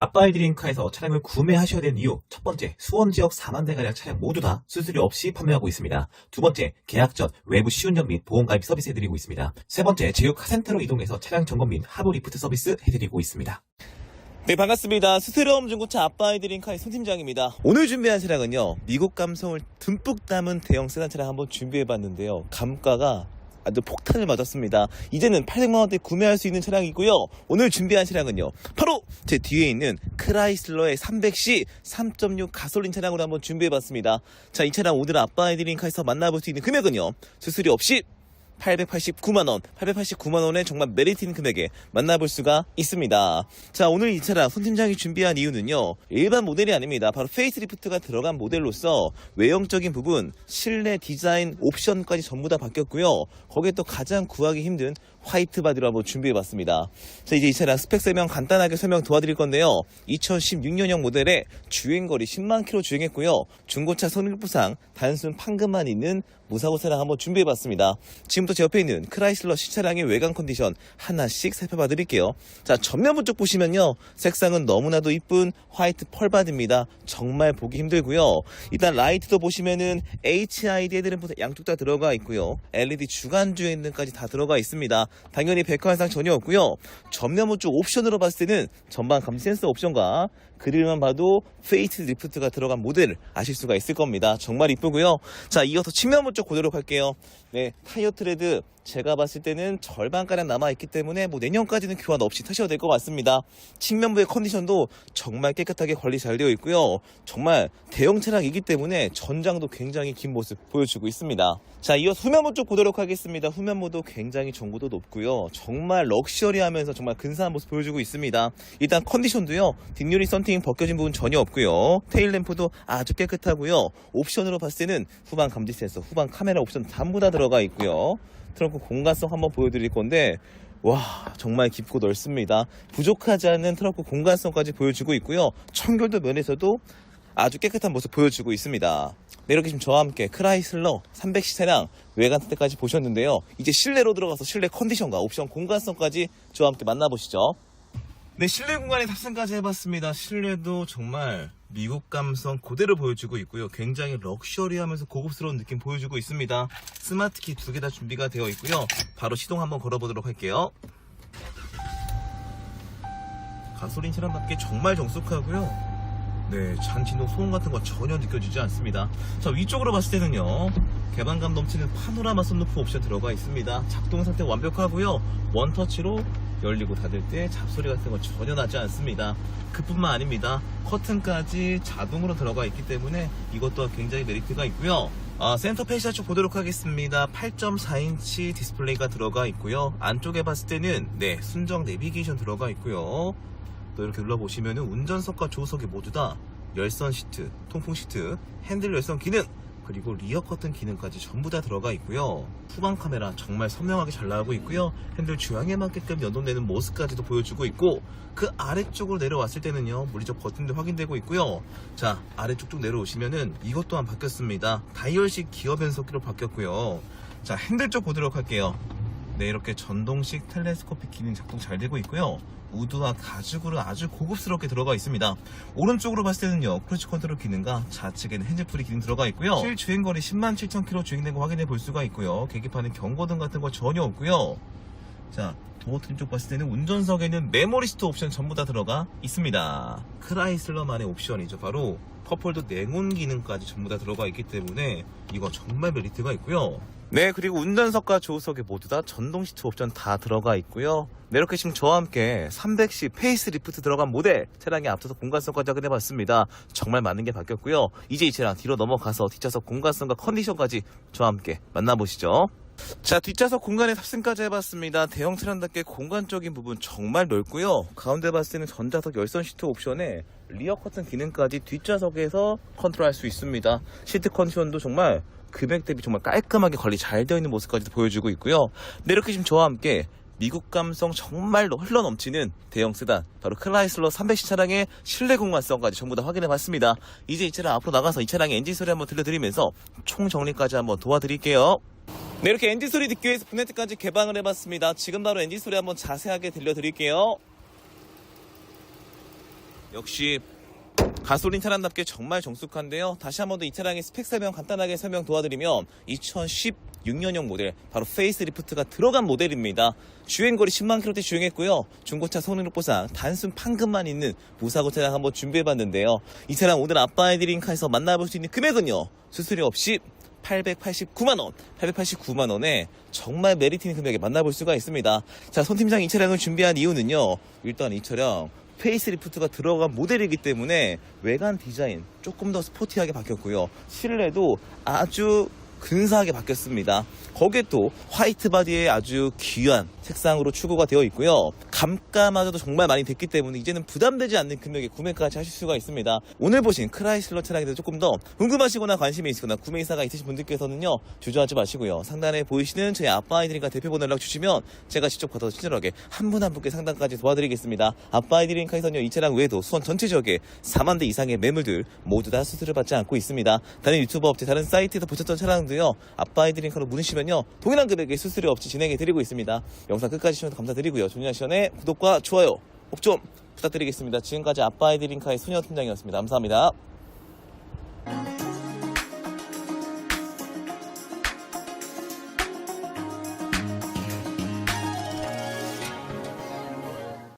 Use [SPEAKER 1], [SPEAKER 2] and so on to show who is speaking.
[SPEAKER 1] 아빠이드링카에서 차량을 구매하셔야 되는 이유 첫 번째 수원 지역 4만 대가량 차량 모두 다 수수료 없이 판매하고 있습니다. 두 번째 계약 전 외부 시운전 및 보험 가입 서비스 해드리고 있습니다. 세 번째 제휴 카센터로 이동해서 차량 점검 및 하부 리프트 서비스 해드리고 있습니다.
[SPEAKER 2] 네, 반갑습니다. 스테레옴 중고차 아빠이드링카의 손 팀장입니다. 오늘 준비한 차량은요, 미국 감성을 듬뿍 담은 대형 세단 차량 한번 준비해봤는데요. 감가가 아주 폭탄을 맞았습니다. 이제는 800만 원대 구매할 수 있는 차량이고요. 오늘 준비한 차량은요, 바로 제 뒤에 있는 크라이슬러의 300C 3.6 가솔린 차량으로 한번 준비해봤습니다. 자, 이 차량 오늘 아빠이드링카에서 만나볼 수 있는 금액은요, 수수료 없이 889만원, 889만원의 정말 메리트 있는 금액에 만나볼 수가 있습니다. 자, 오늘 이 차량 손 팀장이 준비한 이유는요, 일반 모델이 아닙니다. 바로 페이스리프트가 들어간 모델로서 외형적인 부분, 실내 디자인, 옵션까지 전부 다 바뀌었고요. 거기에 또 가장 구하기 힘든 화이트 바디로 한번 준비해봤습니다. 자, 이제 이 차량 스펙 설명 간단하게 설명 도와드릴 건데요. 2016년형 모델에 주행거리 10만 킬로 주행했고요. 중고차 선일부상 단순 판금만 있는 무사고 차량 한번 준비해봤습니다. 지금부터 제 옆에 있는 크라이슬러 C차량의 외관 컨디션 하나씩 살펴봐 드릴게요. 자, 전면부 쪽 보시면요. 색상은 너무나도 이쁜 화이트 펄바디입니다. 정말 보기 힘들고요. 일단 라이트도 보시면은 HID 헤드램프 양쪽 다 들어가 있고요. LED 주간 주행 등까지 다 들어가 있습니다. 당연히 백화 현상 전혀 없고요. 전면부 쪽 옵션으로 봤을 때는 전방 감지 센서 옵션과 그릴만 봐도 페이트 리프트가 들어간 모델 아실 수가 있을 겁니다. 정말 이쁘고요. 자, 이어서 측면부 쪽 보도록 할게요. 네, 타이어 트레드 제가 봤을 때는 절반가량 남아있기 때문에 뭐 내년까지는 교환 없이 타셔도 될 것 같습니다. 측면부의 컨디션도 정말 깨끗하게 관리 잘 되어 있고요. 정말 대형 차량이기 때문에 전장도 굉장히 긴 모습 보여주고 있습니다. 자, 이어서 후면부 쪽 보도록 하겠습니다. 후면부도 굉장히 정보도 높고요. 정말 럭셔리하면서 정말 근사한 모습 보여주고 있습니다. 일단 컨디션도요. 뒷유리 썬팅 벗겨진 부분 전혀 없고요. 테일 램프도 아주 깨끗하고요. 옵션으로 봤을 때는 후방 감지 센서, 후방 카메라 옵션 전부 다 들어가 있고요. 트렁크 공간성 한번 보여드릴 건데 와 정말 깊고 넓습니다. 부족하지 않은 트렁크 공간성까지 보여주고 있고요. 청결도 면에서도 아주 깨끗한 모습 보여주고 있습니다. 네, 이렇게 지금 저와 함께 크라이슬러 300시 차량 외관 상태까지 보셨는데요. 이제 실내로 들어가서 실내 컨디션과 옵션 공간성까지 저와 함께 만나보시죠. 네, 실내 공간에 탑승까지 해봤습니다. 실내도 정말 미국 감성 그대로 보여주고 있고요. 굉장히 럭셔리하면서 고급스러운 느낌 보여주고 있습니다. 스마트키 두 개 다 준비가 되어 있고요. 바로 시동 한번 걸어보도록 할게요. 가솔린 차량답게 정말 정숙하고요. 네, 잔진동 소음 같은 거 전혀 느껴지지 않습니다. 자, 위쪽으로 봤을 때는요. 개방감 넘치는 파노라마 썬루프 옵션 들어가 있습니다. 작동 상태 완벽하고요. 원터치로 열리고 닫을 때 잡소리 같은 거 전혀 나지 않습니다. 그뿐만 아닙니다. 커튼까지 자동으로 들어가 있기 때문에 이것 또한 굉장히 메리트가 있고요. 아, 센터 페시아 쪽 보도록 하겠습니다. 8.4인치 디스플레이가 들어가 있고요. 안쪽에 봤을 때는 네, 순정 내비게이션 들어가 있고요. 또 이렇게 눌러보시면은 운전석과 조수석이 모두 다 열선 시트, 통풍 시트, 핸들 열선 기능, 그리고 리어 커튼 기능까지 전부 다 들어가 있고요. 후방 카메라 정말 선명하게 잘 나오고 있고요. 핸들 주황에 맞게끔 연동되는 모습까지도 보여주고 있고 그 아래쪽으로 내려왔을 때는요. 물리적 버튼도 확인되고 있고요. 자 아래쪽 쭉 내려오시면은 이것 또한 바뀌었습니다. 다이얼식 기어 변속기로 바뀌었고요. 자 핸들 쪽 보도록 할게요. 네, 이렇게 전동식 텔레스코픽 기능 작동 잘 되고 있고요. 우드와 가죽으로 아주 고급스럽게 들어가 있습니다. 오른쪽으로 봤을 때는요, 크루즈 컨트롤 기능과 좌측에는 핸즈프리 기능 들어가 있고요. 실 주행거리 10만 7천 킬로 주행된 거 확인해 볼 수가 있고요. 계기판은 경고등 같은 거 전혀 없고요. 자, 도어 트림 쪽 봤을 때는 운전석에는 메모리스트 옵션 전부 다 들어가 있습니다. 크라이슬러만의 옵션이죠. 바로 컵홀더 냉온 기능까지 전부 다 들어가 있기 때문에 이거 정말 메리트가 있고요. 네, 그리고 운전석과 조수석에 모두 다 전동 시트 옵션 다 들어가 있고요. 네, 이렇게 지금 저와 함께 300C 페이스 리프트 들어간 모델 차량에 앞서서 공간성까지 확인해봤습니다. 정말 많은 게 바뀌었고요. 이제 이 차량 뒤로 넘어가서 뒷좌석 공간성과 컨디션까지 저와 함께 만나보시죠. 자, 뒷좌석 공간에 탑승까지 해봤습니다. 대형 차량답게 공간적인 부분 정말 넓고요. 가운데 봤을 때는 전자석 열선 시트 옵션에 리어 커튼 기능까지 뒷좌석에서 컨트롤할 수 있습니다. 시트 컨디션도 정말 금액 대비 정말 깔끔하게 관리 잘 되어 있는 모습까지도 보여주고 있고요. 네, 이렇게 지금 저와 함께 미국 감성 정말로 흘러 넘치는 대형 세단 바로 클라이슬러 300시 차량의 실내 공간성까지 전부 다 확인해 봤습니다. 이제 이 차량 앞으로 나가서 이 차량의 엔진 소리 한번 들려드리면서 총 정리까지 한번 도와드릴게요. 네, 이렇게 엔진 소리 듣기 위해서 분네트까지 개방을 해봤습니다. 지금 바로 엔진 소리 한번 자세하게 들려드릴게요. 역시 가솔린 차량답게 정말 정숙한데요. 다시 한번 더 이 차량의 스펙 설명 간단하게 설명 도와드리면 2016년형 모델 바로 페이스리프트가 들어간 모델입니다. 주행거리 10만 킬로대 주행했고요. 중고차 성능 보상 단순 판금만 있는 무사고 차량 한번 준비해봤는데요. 이 차량 오늘 아빠이드링카에서 만나볼 수 있는 금액은요. 수수료 없이 889만원, 889만원에 정말 메리트 있는 금액에 만나볼 수가 있습니다. 자, 손 팀장 이 차량을 준비한 이유는요. 일단 이 차량 페이스리프트가 들어간 모델이기 때문에 외관 디자인 조금 더 스포티하게 바뀌었고요. 실내도 아주 근사하게 바뀌었습니다. 거기에 또 화이트 바디에 아주 귀한 색상으로 추구가 되어 있고요. 감가마저도 정말 많이 됐기 때문에 이제는 부담되지 않는 금액에 구매까지 하실 수가 있습니다. 오늘 보신 크라이슬러 차량에 대해서 조금 더 궁금하시거나 관심이 있으거나 구매 의사가 있으신 분들께서는요. 주저하지 마시고요. 상단에 보이시는 저희 아빠 아이드링카 대표번호 연락 주시면 제가 직접 받아서 친절하게 한 분 한 분께 상담까지 도와드리겠습니다. 아빠 아이드링카에서는요. 이 차량 외에도 수원 전체 지역에 4만 대 이상의 매물들 모두 다 수수료 받지 않고 있습니다. 다른 유튜버 업체 다른 사이트에서 보셨던 차량 도요. 아빠 아이드링카로 문의시면요. 동일한 금액의 수수료 없이 진행해 드리고 있습니다. 영상 끝까지 시청해서 감사드리고요. 조니아 시연의 구독과 좋아요 꼭 좀 부탁드리겠습니다. 지금까지 아빠 아이드링카의 소녀 팀장이었습니다. 감사합니다.